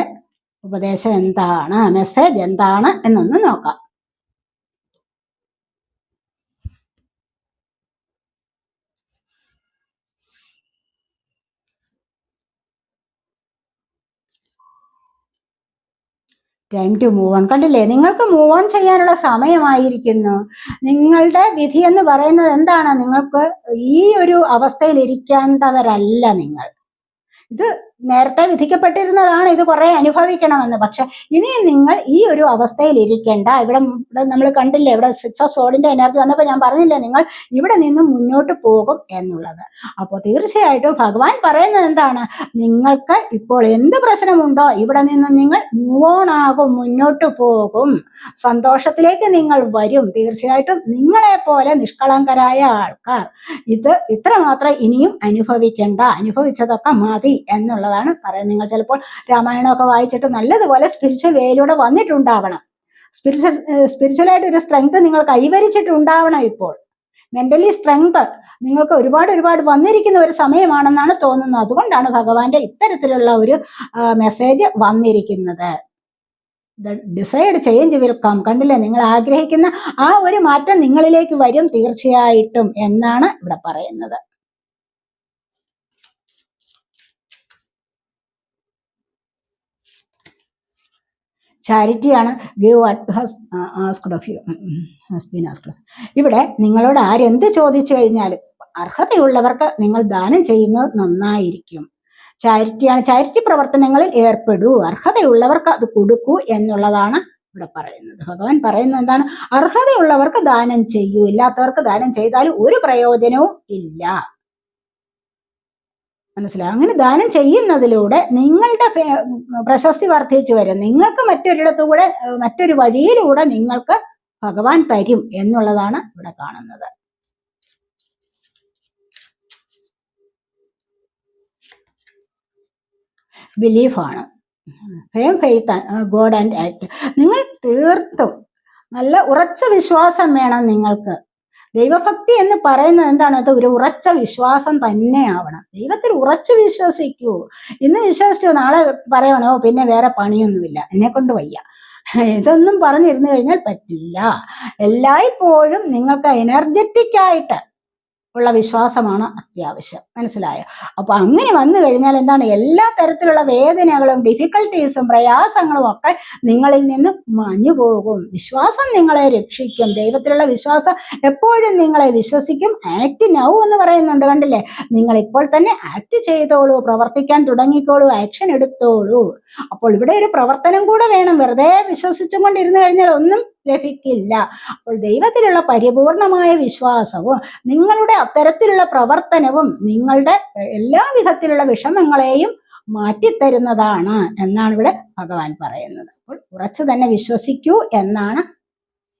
ഉപദേശം എന്താണ്? മെസ്സേജ് എന്താണ് എന്നൊന്ന് നോക്കാം. ടൈം ടു മൂവ് ഓൺ കണ്ടില്ലേ? നിങ്ങൾക്ക് മൂവ് ഓൺ ചെയ്യാനുള്ള സമയമായിരിക്കുന്നു. നിങ്ങളുടെ വിധി എന്ന് പറയുന്നത് എന്താണ്? നിങ്ങൾക്ക് ഈ ഒരു അവസ്ഥയിൽ ഇരിക്കേണ്ടവരല്ല നിങ്ങൾ. ഇത് നേരത്തെ വിധിക്കപ്പെട്ടിരുന്നതാണ് ഇത് കുറെ അനുഭവിക്കണമെന്ന്. പക്ഷെ ഇനി നിങ്ങൾ ഈ ഒരു അവസ്ഥയിൽ ഇരിക്കേണ്ട ഇവിടെ നമ്മൾ കണ്ടില്ലേ ഇവിടെ സിക്സ് ഓഫ് സോഡിന്റെ എനർജി വന്നപ്പോൾ ഞാൻ പറഞ്ഞില്ലേ നിങ്ങൾ ഇവിടെ നിന്നും മുന്നോട്ട് പോകും എന്നുള്ളത്. അപ്പോൾ തീർച്ചയായിട്ടും ഭഗവാൻ പറയുന്നത് എന്താണ്? നിങ്ങൾക്ക് ഇപ്പോൾ എന്ത് പ്രശ്നമുണ്ടോ ഇവിടെ നിന്നും നിങ്ങൾ മൂവ് ഓൺ ആകും മുന്നോട്ട് പോകും. സന്തോഷത്തിലേക്ക് നിങ്ങൾ വരും. തീർച്ചയായിട്ടും നിങ്ങളെ പോലെ നിഷ്കളങ്കരായ ആൾക്കാർ. ഇത് ഇത്രമാത്രം ഇനിയും അനുഭവിക്കേണ്ട അനുഭവിച്ചതൊക്കെ മതി എന്നുള്ളതാണ് പറയുന്നത് നിങ്ങൾ ചിലപ്പോൾ രാമായണമൊക്കെ വായിച്ചിട്ട് നല്ലതുപോലെ സ്പിരിച്വൽ വേയിലൂടെ വന്നിട്ടുണ്ടാവണം. സ്പിരിച്വൽ സ്പിരിച്വലായിട്ട് ഒരു സ്ട്രെങ്ത് നിങ്ങൾ കൈവരിച്ചിട്ടുണ്ടാവണം ഇപ്പോൾ. മെന്റലി സ്ട്രെങ്ത് നിങ്ങൾക്ക് ഒരുപാട് ഒരുപാട് വന്നിരിക്കുന്ന ഒരു സമയമാണെന്നാണ് തോന്നുന്നത്. അതുകൊണ്ടാണ് ഭഗവാന്റെ ഇത്തരത്തിലുള്ള ഒരു മെസ്സേജ് വന്നിരിക്കുന്നത്. ഡിസൈഡ് ചേഞ്ച് വിൽ കം കണ്ടില്ലേ? നിങ്ങൾ ആഗ്രഹിക്കുന്ന ആ ഒരു മാറ്റം നിങ്ങളിലേക്ക് വരും തീർച്ചയായിട്ടും എന്നാണ് ഇവിടെ പറയുന്നത്. ചാരിറ്റിയാണ് give what has asked of you. Has been asked ഇവിടെ നിങ്ങളോട് ആരെന്ത് ചോദിച്ചു കഴിഞ്ഞാലും അർഹതയുള്ളവർക്ക് നിങ്ങൾ ദാനം ചെയ്യുന്നത് നന്നായിരിക്കും. ചാരിറ്റിയാണ് ചാരിറ്റി പ്രവർത്തനങ്ങളിൽ ഏർപ്പെടൂ അർഹതയുള്ളവർക്ക് അത് കൊടുക്കൂ എന്നുള്ളതാണ് ഇവിടെ പറയുന്നത്. ഭഗവാൻ പറയുന്നത് എന്താണ്? അർഹതയുള്ളവർക്ക് ദാനം ചെയ്യൂ ഇല്ലാത്തവർക്ക് ദാനം ചെയ്താൽ ഒരു പ്രയോജനവും ഇല്ല. മനസ്സിലായി. അങ്ങനെ ദാനം ചെയ്യുന്നതിലൂടെ നിങ്ങളുടെ പ്രശസ്തി വർദ്ധിച്ചു വരും. നിങ്ങൾക്ക് മറ്റൊരിടത്തുകൂടെ മറ്റൊരു വഴിയിലൂടെ നിങ്ങൾക്ക് ഭഗവാൻ തരും എന്നുള്ളതാണ് ഇവിടെ കാണുന്നത്. ബിലീഫാണ്. Fame faith God and act. നിങ്ങൾ തീർത്തും നല്ല ഉറച്ച വിശ്വാസം വേണം നിങ്ങൾക്ക്. ദൈവഭക്തി എന്ന് പറയുന്നത് എന്താണ്? അത് ഒരു ഉറച്ച വിശ്വാസം തന്നെ ആവണം ദൈവത്തിൽ ഉറച്ചു വിശ്വസിക്കൂ. ഇന്ന് വിശ്വസിച്ചു നാളെ പറയണോ? പിന്നെ വേറെ പണിയൊന്നുമില്ല. എന്നെ കൊണ്ട് വയ്യ. ഇതൊന്നും പറഞ്ഞിരുന്നു കഴിഞ്ഞാൽ പറ്റില്ല. എല്ലായ്പ്പോഴും നിങ്ങൾക്ക് എനർജറ്റിക് ആയിട്ട് ഉള്ള വിശ്വാസമാണ് അത്യാവശ്യം. മനസ്സിലായോ? അപ്പൊ അങ്ങനെ വന്നു കഴിഞ്ഞാൽ എന്താണ്? എല്ലാ തരത്തിലുള്ള വേദനകളും ഡിഫിക്കൽട്ടീസും പ്രയാസങ്ങളും ഒക്കെ നിങ്ങളിൽ നിന്ന് മഞ്ഞു പോകും. വിശ്വാസം നിങ്ങളെ രക്ഷിക്കും. ദൈവത്തിലുള്ള വിശ്വാസം എപ്പോഴും നിങ്ങളെ വിശ്വസിക്കും. ആക്ട് നൗ എന്ന് പറയുന്നുണ്ട് കണ്ടില്ലേ? നിങ്ങൾ ഇപ്പോൾ തന്നെ ആക്ട് ചെയ്തോളൂ. പ്രവർത്തിക്കാൻ തുടങ്ങിക്കോളൂ. ആക്ഷൻ എടുത്തോളൂ. അപ്പോൾ ഇവിടെ ഒരു പ്രവർത്തനം കൂടെ വേണം. വെറുതെ വിശ്വസിച്ചും കൊണ്ടിരുന്നു കഴിഞ്ഞാൽ ഒന്നും ലഭിക്കില്ല. അപ്പോൾ ദൈവത്തിലുള്ള പരിപൂർണമായ വിശ്വാസവും നിങ്ങളുടെ അത്തരത്തിലുള്ള പ്രവർത്തനവും നിങ്ങളുടെ എല്ലാ വിധത്തിലുള്ള വിഷമങ്ങളെയും മാറ്റിത്തരുന്നതാണ് എന്നാണ് ഇവിടെ ഭഗവാൻ പറയുന്നത്. അപ്പോൾ ഉറച്ചു തന്നെ വിശ്വസിക്കൂ എന്നാണ്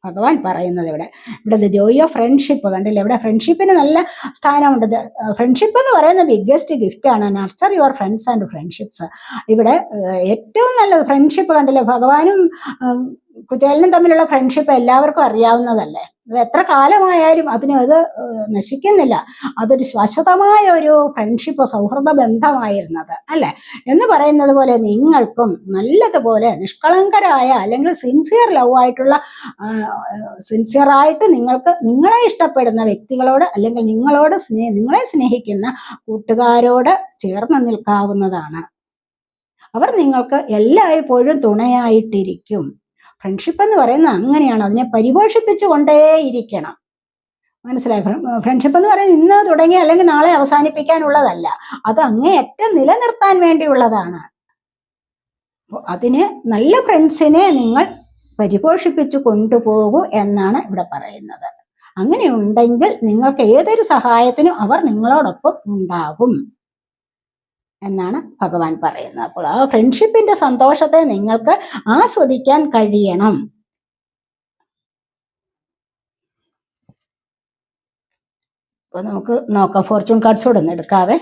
ഭഗവാൻ പറയുന്നത് ഇവിടെ. ഇവിടെ ദ ജോയ് ഓഫ് ഫ്രണ്ട്ഷിപ്പ് കണ്ടില്ല? ഇവിടെ ഫ്രണ്ട്ഷിപ്പിന് നല്ല സ്ഥാനമുണ്ട്. ഫ്രണ്ട്ഷിപ്പ് എന്ന് പറയുന്ന ബിഗ്ഗസ്റ്റ് ഗിഫ്റ്റ് ആണ്. Nurture your friends and friendships. ഇവിടെ ഏറ്റവും നല്ലത് ഫ്രണ്ട്ഷിപ്പ് കണ്ടില്ലേ? ഭഗവാനും കുചേലനും തമ്മിലുള്ള ഫ്രണ്ട്ഷിപ്പ് എല്ലാവർക്കും അറിയാവുന്നതല്ലേ? അത് എത്ര കാലമായാലും അതിന് അത് നശിക്കുന്നില്ല. അതൊരു ശാശ്വതമായ ഒരു ഫ്രണ്ട്ഷിപ്പ് സൗഹൃദ ബന്ധമായിരുന്നത് അല്ലെ? എന്ന് പറയുന്നത് പോലെ നിങ്ങൾക്കും നല്ലതുപോലെ നിഷ്കളങ്കരായ അല്ലെങ്കിൽ സിൻസിയർ ലവ് ആയിട്ടുള്ള സിൻസിയറായിട്ട് നിങ്ങൾക്ക് നിങ്ങളെ ഇഷ്ടപ്പെടുന്ന വ്യക്തികളോട് അല്ലെങ്കിൽ നിങ്ങളോട് സ്നേഹ നിങ്ങളെ സ്നേഹിക്കുന്ന കൂട്ടുകാരോട് ചേർന്ന് നിൽക്കാവുന്നതാണ്. അവർ നിങ്ങൾക്ക് എല്ലായ്പ്പോഴും തുണയായിട്ടിരിക്കും. ഫ്രണ്ട്ഷിപ്പ് എന്ന് പറയുന്നത് അങ്ങനെയാണ്. അതിനെ പരിപോഷിപ്പിച്ചു കൊണ്ടേയിരിക്കണം മനസ്സിലായി ഫ്രണ്ട്ഷിപ്പ് എന്ന് പറയുന്നത് ഇന്ന് തുടങ്ങി അല്ലെങ്കിൽ നാളെ അവസാനിപ്പിക്കാനുള്ളതല്ല. അത് അങ്ങേയറ്റം നിലനിർത്താൻ വേണ്ടിയുള്ളതാണ്. അതിന് നല്ല ഫ്രണ്ട്സിനെ നിങ്ങൾ പരിപോഷിപ്പിച്ചു കൊണ്ടുപോകൂ എന്നാണ് ഇവിടെ പറയുന്നത്. അങ്ങനെ ഉണ്ടെങ്കിൽ നിങ്ങൾക്ക് ഏതൊരു സഹായത്തിനും അവർ നിങ്ങളോടൊപ്പം ഉണ്ടാകും എന്നാണ് ഭഗവാൻ പറയുന്നത്. അപ്പോൾ ആ ഫ്രണ്ട്ഷിപ്പിന്റെ സന്തോഷത്തെ നിങ്ങൾക്ക് ആസ്വദിക്കാൻ കഴിയണം. അപ്പോൾ നമുക്ക് നോക്കാം. ഫോർച്യൂൺ കാർഡ്സ് കൂടെ എടുക്കാവേ.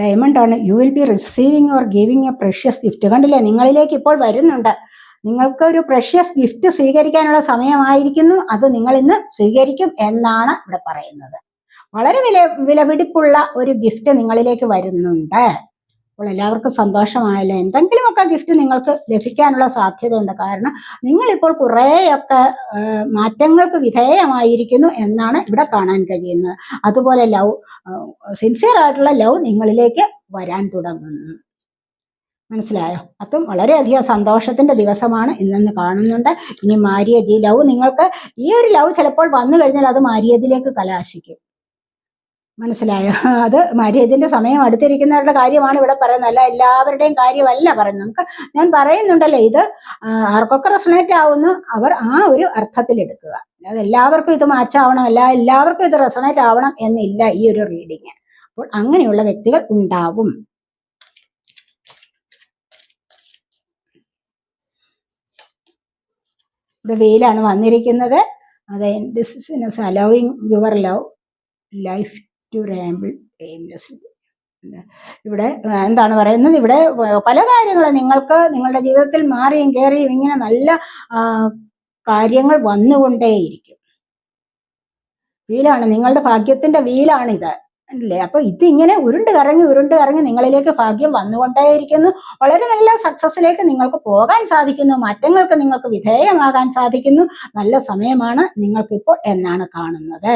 ഡയമണ്ട് ആണ്. You will be receiving or giving a precious gift കണ്ടില്ലേ? നിങ്ങളിലേക്ക് ഇപ്പോൾ വരുന്നുണ്ട്. നിങ്ങൾക്ക് ഒരു പ്രഷ്യസ് ഗിഫ്റ്റ് സ്വീകരിക്കാനുള്ള സമയമായിരിക്കുന്നു. അത് നിങ്ങൾ ഇന്ന് സ്വീകരിക്കും എന്നാണ് ഇവിടെ പറയുന്നത്. വളരെ വില വിലപിടിപ്പുള്ള ഒരു ഗിഫ്റ്റ് നിങ്ങളിലേക്ക് വരുന്നുണ്ട്. അപ്പോൾ എല്ലാവർക്കും സന്തോഷമായല്ലോ. എന്തെങ്കിലുമൊക്കെ ഗിഫ്റ്റ് നിങ്ങൾക്ക് ലഭിക്കാനുള്ള സാധ്യതയുണ്ട്. കാരണം നിങ്ങളിപ്പോൾ കുറേയൊക്കെ മാറ്റങ്ങൾക്ക് വിധേയമായിരിക്കുന്നു എന്നാണ് ഇവിടെ കാണാൻ കഴിയുന്നത്. അതുപോലെ ലവ് സിൻസിയർ ആയിട്ടുള്ള ലവ് നിങ്ങളിലേക്ക് വരാൻ തുടങ്ങുന്നു. മനസ്സിലായോ? അതും വളരെയധികം സന്തോഷത്തിന്റെ ദിവസമാണ് ഇന്നെന്ന് കാണുന്നുണ്ട്. ഇനി മാരിയജി ലവ് നിങ്ങൾക്ക് ഈ ഒരു ലവ് ചിലപ്പോൾ വന്നു കഴിഞ്ഞാൽ അത് മാരിയജിലേക്ക് കലാശിക്കും. മനസ്സിലായോ? അത് മാര്യേജിന്റെ സമയം അടുത്തിരിക്കുന്നവരുടെ കാര്യമാണ് ഇവിടെ പറയുന്നത്. അല്ല എല്ലാവരുടെയും കാര്യമല്ല പറയുന്നത്. നമുക്ക് ഞാൻ പറയുന്നുണ്ടല്ലോ ഇത് ആർക്കൊക്കെ റെസണേറ്റ് ആവുന്നു അവർ ആ ഒരു അർത്ഥത്തിൽ എടുക്കുക അത് എല്ലാവർക്കും ഇത് മാച്ചാവണം അല്ല എല്ലാവർക്കും ഇത് റെസണേറ്റ് ആവണം എന്നില്ല ഈ ഒരു റീഡിങ് അപ്പോൾ അങ്ങനെയുള്ള വ്യക്തികൾ ഉണ്ടാവും. ഇവിടെ വെയിലാണ് വന്നിരിക്കുന്നത്. അത് this is allowing your love life ramble aimless ഇവിടെ എന്താണ് പറയുന്നത്? ഇവിടെ പല കാര്യങ്ങളും നിങ്ങൾക്ക് നിങ്ങളുടെ ജീവിതത്തിൽ മാറിയും കയറിയും ഇങ്ങനെ നല്ല കാര്യങ്ങൾ വന്നുകൊണ്ടേയിരിക്കും. വീലാണ് നിങ്ങളുടെ ഭാഗ്യത്തിന്റെ വീലാണിത് അല്ലേ? അപ്പൊ ഇത് ഇങ്ങനെ ഉരുണ്ട് കറങ്ങി ഉരുണ്ട് കറങ്ങി നിങ്ങളിലേക്ക് ഭാഗ്യം വന്നുകൊണ്ടേയിരിക്കുന്നു. വളരെ നല്ല സക്സസിലേക്ക് നിങ്ങൾക്ക് പോകാൻ സാധിക്കുന്നു മാറ്റങ്ങൾക്ക് നിങ്ങൾക്ക് വിധേയമാകാൻ സാധിക്കുന്നു. നല്ല സമയമാണ് നിങ്ങൾക്കിപ്പോൾ എന്നാണ് കാണുന്നത്.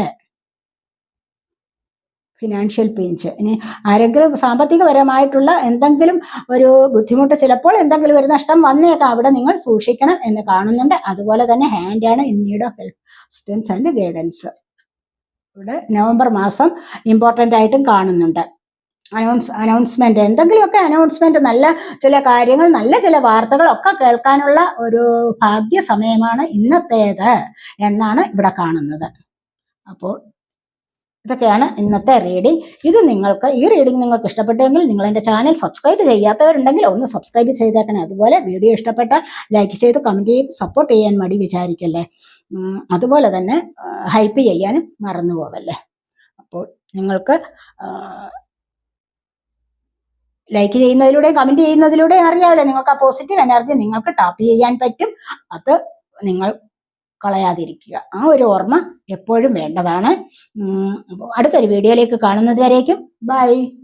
ഫിനാൻഷ്യൽ പിഞ്ച് ഇനി ആരെങ്കിലും സാമ്പത്തികപരമായിട്ടുള്ള എന്തെങ്കിലും ഒരു ബുദ്ധിമുട്ട് ചിലപ്പോൾ എന്തെങ്കിലും ഒരു നഷ്ടം വന്നേക്കാം. അവിടെ നിങ്ങൾ സൂക്ഷിക്കണം എന്ന് കാണുന്നുണ്ട്. അതുപോലെ തന്നെ hand in need of help assistance and guidance ഇവിടെ നവംബർ മാസം ഇമ്പോർട്ടന്റ് ആയിട്ടും കാണുന്നുണ്ട്. അനൗൺസ് അനൗൺസ്മെന്റ് എന്തെങ്കിലുമൊക്കെ അനൗൺസ്മെന്റ് നല്ല ചില കാര്യങ്ങൾ നല്ല ചില വാർത്തകളൊക്കെ കേൾക്കാനുള്ള ഒരു ഭാഗ്യ സമയമാണ് ഇന്നത്തേത് എന്നാണ് ഇവിടെ കാണുന്നത്. അപ്പോൾ ഇതൊക്കെയാണ് ഇന്നത്തെ റീഡിംഗ് ഇത് നിങ്ങൾക്ക് ഈ റീഡിംഗ് നിങ്ങൾക്ക് ഇഷ്ടപ്പെട്ടുവെങ്കിൽ നിങ്ങൾ എന്റെ ചാനൽ സബ്സ്ക്രൈബ് ചെയ്യാത്തവരുണ്ടെങ്കിൽ ഒന്ന് സബ്സ്ക്രൈബ് ചെയ്തേക്കണേ. അതുപോലെ വീഡിയോ ഇഷ്ടപ്പെട്ട ലൈക്ക് ചെയ്ത് കമന്റ് ചെയ്ത് സപ്പോർട്ട് ചെയ്യാൻ മടി വിചാരിക്കല്ലേ. അതുപോലെ തന്നെ ഹൈപ്പ് ചെയ്യാനും മറന്നു പോവല്ലേ. അപ്പോൾ നിങ്ങൾക്ക് ലൈക്ക് ചെയ്യുന്നതിലൂടെയും കമന്റ് ചെയ്യുന്നതിലൂടെയും അറിയാമല്ലോ നിങ്ങൾക്ക് ആ പോസിറ്റീവ് എനർജി നിങ്ങൾക്ക് ടാപ്പ് ചെയ്യാൻ പറ്റും. അത് നിങ്ങൾ കളയാതിരിക്കുക. ആ ഒരു ഓർമ്മ എപ്പോഴും വേണ്ടതാണ്. അടുത്തൊരു വീഡിയോയിലേക്ക് കാണുന്നത് വരേക്കും. ബൈ.